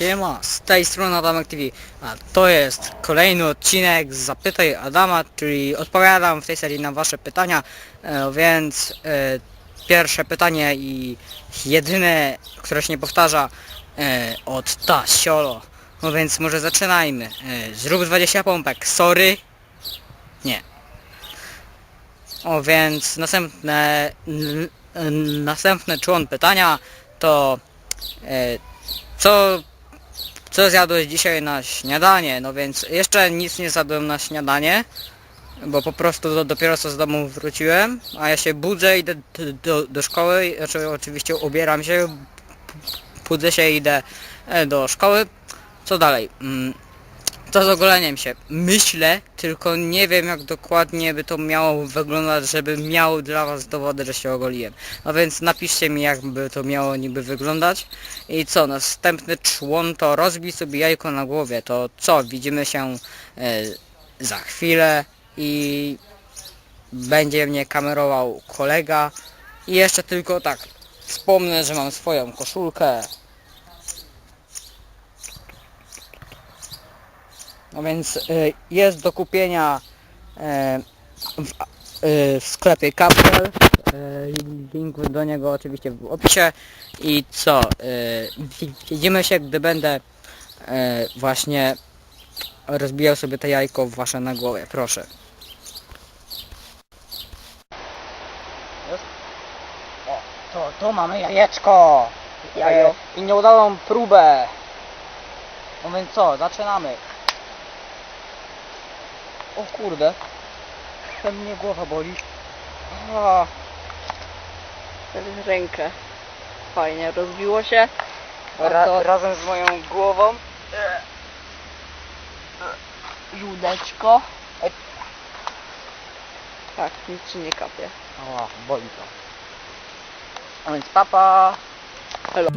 Siema, z tej strony Adamek TV, a to jest kolejny odcinek Zapytaj Adama, czyli odpowiadam w tej serii na wasze pytania, e, więc e, pierwsze pytanie i jedyne, które się nie powtarza e, od Tasiolo. No więc może zaczynajmy. Zrób 20 pompek, sorry. Nie. O więc następne, n, n, następny człon pytania to co, co zjadłeś dzisiaj na śniadanie? No więc jeszcze nic nie zjadłem na śniadanie, bo po prostu do, dopiero co z domu wróciłem, a ja się budzę, idę do, do, szkoły, znaczy oczywiście ubieram się, budzę się, idę e, do szkoły. Co dalej? To z ogoleniem się. Myślę, tylko nie wiem jak dokładnie by to miało wyglądać, żeby miał dla was dowody, że się ogoliłem. No więc napiszcie mi jakby to miało niby wyglądać. I co, następny człon to rozbij sobie jajko na głowie. To co, widzimy się e, za chwilę i będzie mnie kamerował kolega. I jeszcze tylko tak, wspomnę, że mam swoją koszulkę. No więc y, jest do kupienia e, w, y, w sklepie Kapsel. Link do niego oczywiście w opisie. I co? Wi- widzimy się, gdy będę właśnie rozbijał sobie te jajko wasze na głowie. Proszę. O, to, to mamy jajeczko. Jajo. E, I nieudałą próbę. No więc co, zaczynamy. O kurde. Ten mnie głowa boli. A, rękę. Fajnie, rozbiło się. Ra, to razem z moją głową. żółdeczko. Tak, nic ci nie kapie. O, boli to. A więc papa. Elo.